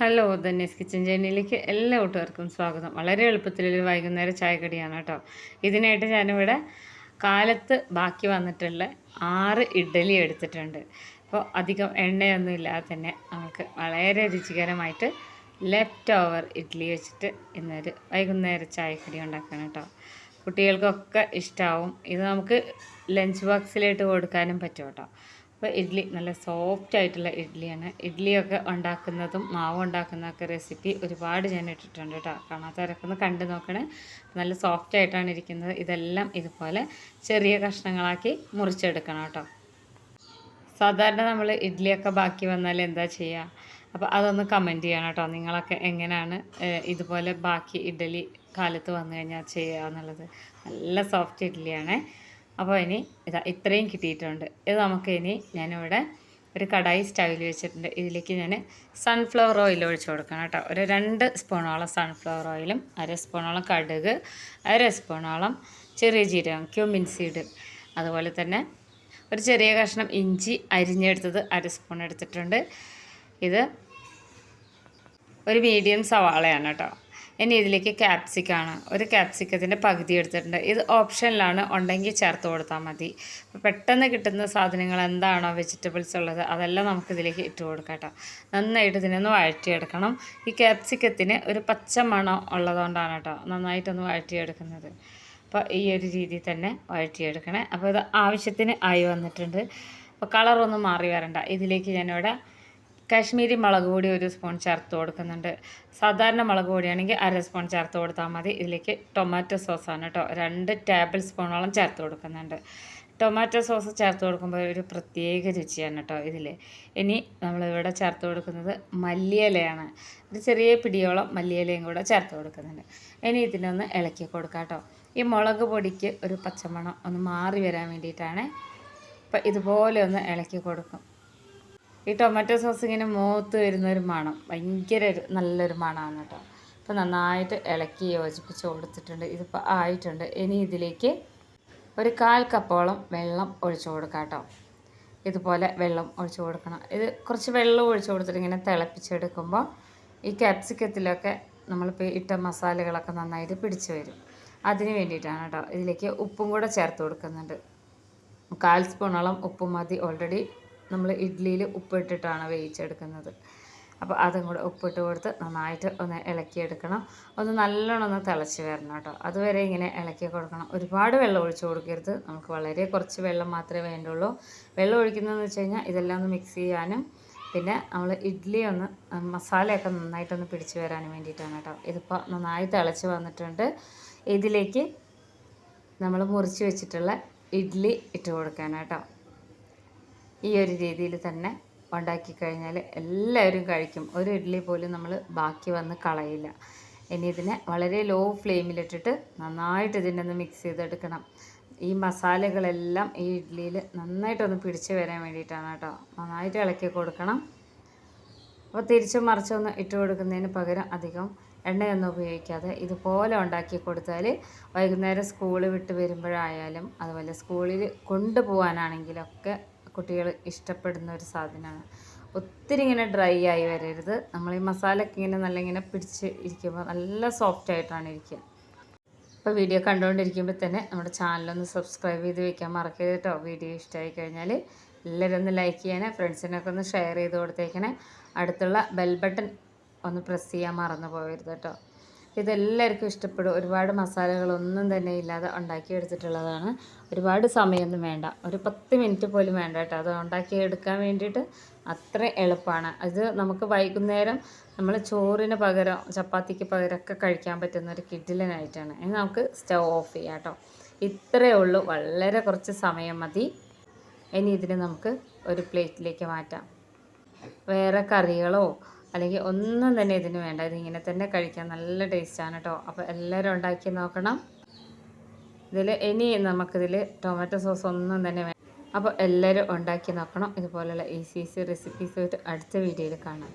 Hello ധന്യസ് kitchen ജേണിയിലേക്ക് എല്ലാ കൂട്ടുകാർക്കും സ്വാഗതം. വളരെ എളുപ്പത്തിൽ വൈകുന്നേരം ചായക്കടിയാണ് കേട്ടോ. ഇതിനായിട്ട് ഞാനിവിടെ കാലത്ത് ബാക്കി വന്നിട്ടുള്ള ആറ് ഇഡ്ഡലി എടുത്തിട്ടുണ്ട്. അപ്പോൾ അധികം എണ്ണയൊന്നും ഇല്ലാതെ തന്നെ നമുക്ക് വളരെ രുചികരമായിട്ട് ലെഫ്റ്റ് ഓവർ ഇഡ്ഡലി വെച്ചിട്ട് ഇന്നൊരു വൈകുന്നേരം ചായക്കടി ഉണ്ടാക്കണം കേട്ടോ. കുട്ടികൾക്കൊക്കെ ഇഷ്ടമാവും ഇത് നമുക്ക് ലഞ്ച് ബോക്സിലിട്ട് കൊടുക്കാനും പറ്റും കേട്ടോ. അപ്പോൾ ഇഡ്ഡലി നല്ല സോഫ്റ്റ് ആയിട്ടുള്ള ഇഡ്ഡലിയാണ് ഇഡ്ഡലിയൊക്കെ ഉണ്ടാക്കുന്നതും മാവ് ഉണ്ടാക്കുന്നതൊക്കെ റെസിപ്പി ഒരുപാട് ഞാൻ ഇട്ടിട്ടുണ്ട് കേട്ടോ. കാണാത്തവരൊക്കെ ഒന്ന് കണ്ടു നോക്കണേ. നല്ല സോഫ്റ്റ് ആയിട്ടാണ് ഇരിക്കുന്നത്. ഇതെല്ലാം ഇതുപോലെ ചെറിയ കഷ്ണങ്ങളാക്കി മുറിച്ചെടുക്കണം കേട്ടോ. സാധാരണ നമ്മൾ ഇഡ്ഡലിയൊക്കെ ബാക്കി വന്നാൽ എന്താ ചെയ്യുക അപ്പോൾ അതൊന്ന് കമന്റ് ചെയ്യണം കേട്ടോ. നിങ്ങളൊക്കെ എങ്ങനെയാണ് ഇതുപോലെ ബാക്കി ഇഡ്ഡലി കാലത്ത് വന്നു കഴിഞ്ഞാൽ ചെയ്യുക എന്നുള്ളത്. നല്ല സോഫ്റ്റ് ഇഡ്ഡലിയാണ് അപ്പോൾ ഇനി ഇതാ ഇത്രയും കിട്ടിയിട്ടുണ്ട്. ഇത് നമുക്ക് ഇനി ഞാനിവിടെ ഒരു കടായി സ്റ്റൈൽ വെച്ചിട്ടുണ്ട്. ഇതിലേക്ക് ഞാൻ സൺഫ്ലവർ ഓയിൽ ഒഴിച്ച് കൊടുക്കണം കേട്ടോ. ഒരു രണ്ട് സ്പൂണോളം സൺഫ്ലവർ ഓയിലും അര സ്പൂണോളം കടുക് അര സ്പൂണോളം ചെറിയ ജീരകം ക്യൂമിൻ സീഡ് അതുപോലെ തന്നെ ഒരു ചെറിയ കഷ്ണം ഇഞ്ചി അരിഞ്ഞെടുത്തത് അര സ്പൂൺ എടുത്തിട്ടുണ്ട്. ഇത് ഒരു മീഡിയം സവാളയാണ് കേട്ടോ. ഇനി ഇതിലേക്ക് ക്യാപ്സിക്കാണ് ഒരു ക്യാപ്സിക്കത്തിന്റെ പകുതി എടുത്തിട്ടുണ്ട്. ഇത് ഓപ്ഷനിലാണ് ഉണ്ടെങ്കിൽ ചേർത്ത് കൊടുത്താൽ മതി. പെട്ടെന്ന് കിട്ടുന്ന സാധനങ്ങൾ എന്താണോ വെജിറ്റബിൾസ് ഉള്ളത് അതെല്ലാം നമുക്ക് ഇതിലേക്ക് ഇട്ട് കൊടുക്കാം നന്നായിട്ട് ഇതിനൊന്ന് വഴറ്റിയെടുക്കണം. ഈ ക്യാപ്സിക്കത്തിന് ഒരു പച്ച മണം ഉള്ളതുകൊണ്ടാണ് കേട്ടോ നന്നായിട്ടൊന്ന് വഴറ്റിയെടുക്കുന്നത്. അപ്പോൾ ഈ ഒരു രീതിയിൽ തന്നെ വഴറ്റിയെടുക്കണേ. അപ്പോൾ ഇത് ആവശ്യത്തിന് ആയി വന്നിട്ടുണ്ട്. അപ്പോൾ കളറൊന്നും മാറി വരണ്ട. ഇതിലേക്ക് ഞാനിവിടെ കാശ്മീരി മുളക് പൊടി ഒരു സ്പൂൺ ചേർത്ത് കൊടുക്കുന്നുണ്ട്. സാധാരണ മുളക് പൊടിയാണെങ്കിൽ അര സ്പൂൺ ചേർത്ത് കൊടുത്താൽ മതി. ഇതിലേക്ക് ടൊമാറ്റോ സോസാണ് കേട്ടോ. രണ്ട് ടേബിൾ സ്പൂണോളം ചേർത്ത് കൊടുക്കുന്നുണ്ട്. ടൊമാറ്റോ സോസ് ചേർത്ത് കൊടുക്കുമ്പോൾ ഒരു പ്രത്യേക രുചിയാണ് കേട്ടോ ഇതിൽ ഇനി നമ്മളിവിടെ ചേർത്ത് കൊടുക്കുന്നത് മല്ലിയിലയാണ്. ഒരു ചെറിയ പിടിയോളം മല്ലിയിലയും കൂടെ ചേർത്ത് കൊടുക്കുന്നുണ്ട്. ഇനി ഇതിനൊന്ന് ഇളക്കി കൊടുക്കാം കേട്ടോ. ഈ മുളക് പൊടിക്ക് ഒരു പച്ചമണം ഒന്ന് മാറി വരാൻ വേണ്ടിയിട്ടാണ് ഇപ്പം ഇതുപോലെ ഒന്ന് ഇളക്കി കൊടുക്കും. ഈ ടൊമാറ്റോ സോസ് ഇങ്ങനെ മൂത്ത് വരുന്നൊരു മണം. ഭയങ്കര നല്ലൊരു മണമാണ് കേട്ടോ. അപ്പോൾ നന്നായിട്ട് ഇളക്കി യോജിപ്പിച്ച് കൊടുത്തിട്ടുണ്ട്. ഇതിപ്പോൾ ആയിട്ടുണ്ട്. ഇനി ഇതിലേക്ക് ഒരു കാൽ കപ്പോളം വെള്ളം ഒഴിച്ചു കൊടുക്കാം കേട്ടോ. ഇതുപോലെ വെള്ളം ഒഴിച്ചു കൊടുക്കണം. ഇത് കുറച്ച് വെള്ളം ഒഴിച്ചു കൊടുത്തിട്ട് ഇങ്ങനെ തിളപ്പിച്ചെടുക്കുമ്പോൾ ഈ ക്യാപ്സിക്കത്തിലൊക്കെ നമ്മളിപ്പോൾ ഇട്ട മസാലകളൊക്കെ നന്നായിട്ട് പിടിച്ചു വരും. അതിന് വേണ്ടിയിട്ടാണ് കേട്ടോ. ഇതിലേക്ക് ഉപ്പും കൂടെ ചേർത്ത് കൊടുക്കുന്നുണ്ട്. കാൽ സ്പൂണോളം ഉപ്പ് മതി. ഓൾറെഡി നമ്മൾ ഇഡ്ഡലിയിൽ ഉപ്പിട്ടിട്ടാണ് വേവിച്ചെടുക്കുന്നത്. അപ്പോൾ അതും കൂടെ ഉപ്പിട്ട് കൊടുത്ത് നന്നായിട്ട് ഒന്ന് ഇളക്കിയെടുക്കണം. ഒന്ന് നല്ലോണം ഒന്ന് തിളച്ച് വരണം കേട്ടോ. അതുവരെ ഇങ്ങനെ ഇളക്കി കൊടുക്കണം. ഒരുപാട് വെള്ളം ഒഴിച്ച് കൊടുക്കരുത്. നമുക്ക് വളരെ കുറച്ച് വെള്ളം മാത്രമേ വേണ്ടുള്ളൂ. വെള്ളം ഒഴിക്കുന്നതെന്ന് വെച്ച് കഴിഞ്ഞാൽ ഇതെല്ലാം ഒന്ന് മിക്സ് ചെയ്യാനും പിന്നെ നമ്മൾ ഇഡ്ഡലി ഒന്ന് മസാലയൊക്കെ നന്നായിട്ടൊന്ന് പിടിച്ച് വരാനും വേണ്ടിയിട്ടാണ് കേട്ടോ. ഇതിപ്പോൾ നന്നായി തിളച്ച് വന്നിട്ടുണ്ട്. ഇതിലേക്ക് നമ്മൾ മുറിച്ച് വെച്ചിട്ടുള്ള ഇഡ്ഡലി ഇട്ട് കൊടുക്കാനാട്ടോ ഈ ഒരു രീതിയിൽ തന്നെ ഉണ്ടാക്കി കഴിഞ്ഞാൽ എല്ലാവരും കഴിക്കും. ഒരു ഇഡ്ഡലി പോലും നമ്മൾ ബാക്കി വന്ന് കളയില്ല. ഇനി ഇതിനെ വളരെ ലോ ഫ്ലെയിമിലിട്ടിട്ട് നന്നായിട്ട് ഇതിന്റെ ഒന്ന് മിക്സ് ചെയ്തെടുക്കണം. ഈ മസാലകളെല്ലാം ഈ ഇഡ്ഡലിയിൽ നന്നായിട്ടൊന്ന് പിടിച്ച് വരാൻ വേണ്ടിയിട്ടാണ് കേട്ടോ. നന്നായിട്ട് ഇളക്കി കൊടുക്കണം. അപ്പോൾ തിരിച്ചും മറിച്ചൊന്ന് ഇട്ട് കൊടുക്കുന്നതിന് പകരം അധികം എണ്ണയൊന്നും ഉപയോഗിക്കാതെ ഇതുപോലെ ഉണ്ടാക്കി കൊടുത്താൽ വൈകുന്നേരം സ്കൂൾ വിട്ട് വരുമ്പോഴായാലും അതുപോലെ സ്കൂളിൽ കൊണ്ടുപോകാനാണെങ്കിലൊക്കെ കുട്ടികൾ ഇഷ്ടപ്പെടുന്ന ഒരു സാധനമാണ്. ഒത്തിരി ഇങ്ങനെ ഡ്രൈ ആയി വരരുത്. നമ്മൾ ഈ മസാല ഒക്കെ ഇങ്ങനെ നല്ല ഇങ്ങനെ പിടിച്ച് ഇരിക്കുമ്പോൾ നല്ല സോഫ്റ്റ് ആയിട്ടാണ് ഇരിക്കുക. അപ്പോൾ വീഡിയോ കണ്ടുകൊണ്ടിരിക്കുമ്പോൾ തന്നെ നമ്മുടെ ചാനലൊന്ന് സബ്സ്ക്രൈബ് ചെയ്ത് വെക്കാൻ മറക്കരുത് കേട്ടോ. വീഡിയോ ഇഷ്ടമായി കഴിഞ്ഞാൽ എല്ലാവരും ഒന്ന് ലൈക്ക് ചെയ്യാനേ ഫ്രണ്ട്സിനൊക്കെ ഒന്ന് ഷെയർ ചെയ്ത് കൊടുത്തേക്കണേ. അടുത്തുള്ള ബെൽ ബട്ടൺ ഒന്ന് പ്രസ് ചെയ്യാൻ മറന്നു പോകരുത് കേട്ടോ. ഇതെല്ലാവർക്കും ഇഷ്ടപ്പെടും. ഒരുപാട് മസാലകളൊന്നും തന്നെ ഇല്ലാതെ ഉണ്ടാക്കിയെടുത്തിട്ടുള്ളതാണ്. ഒരുപാട് സമയമൊന്നും വേണ്ട. ഒരു പത്ത് മിനിറ്റ് പോലും വേണ്ട കേട്ടോ. അത് ഉണ്ടാക്കിയെടുക്കാൻ വേണ്ടിയിട്ട് അത്ര എളുപ്പമാണ്. അത് നമുക്ക് വൈകുന്നേരം നമ്മൾ ചോറിന് പകരം ചപ്പാത്തിക്ക് പകരമൊക്കെ കഴിക്കാൻ പറ്റുന്ന ഒരു കിഡിലനായിട്ടാണ്. ഇനി നമുക്ക് സ്റ്റവ് ഓഫ് ചെയ്യാം കേട്ടോ. ഇത്രയേ ഉള്ളൂ. വളരെ കുറച്ച് സമയം മതി. ഇനി ഇതിന് നമുക്ക് ഒരു പ്ലേറ്റിലേക്ക് മാറ്റാം. വേറെ കറികളോ അല്ലെങ്കിൽ ഒന്നും തന്നെ ഇതിന് വേണ്ട. ഇതിങ്ങനെ തന്നെ കഴിക്കാൻ നല്ല ടേസ്റ്റാണ് കേട്ടോ അപ്പോൾ എല്ലാവരും ഉണ്ടാക്കി നോക്കണം. ഇതിൽ ഇനി നമുക്കിതിൽ ടൊമാറ്റോ സോസ് ഒന്നും തന്നെ വേണം അപ്പോൾ എല്ലാവരും ഉണ്ടാക്കി നോക്കണം. ഇതുപോലെയുള്ള ഈസി ഈസി റെസിപ്പീസ് ആയിട്ട് അടുത്ത വീഡിയോയിൽ കാണാം.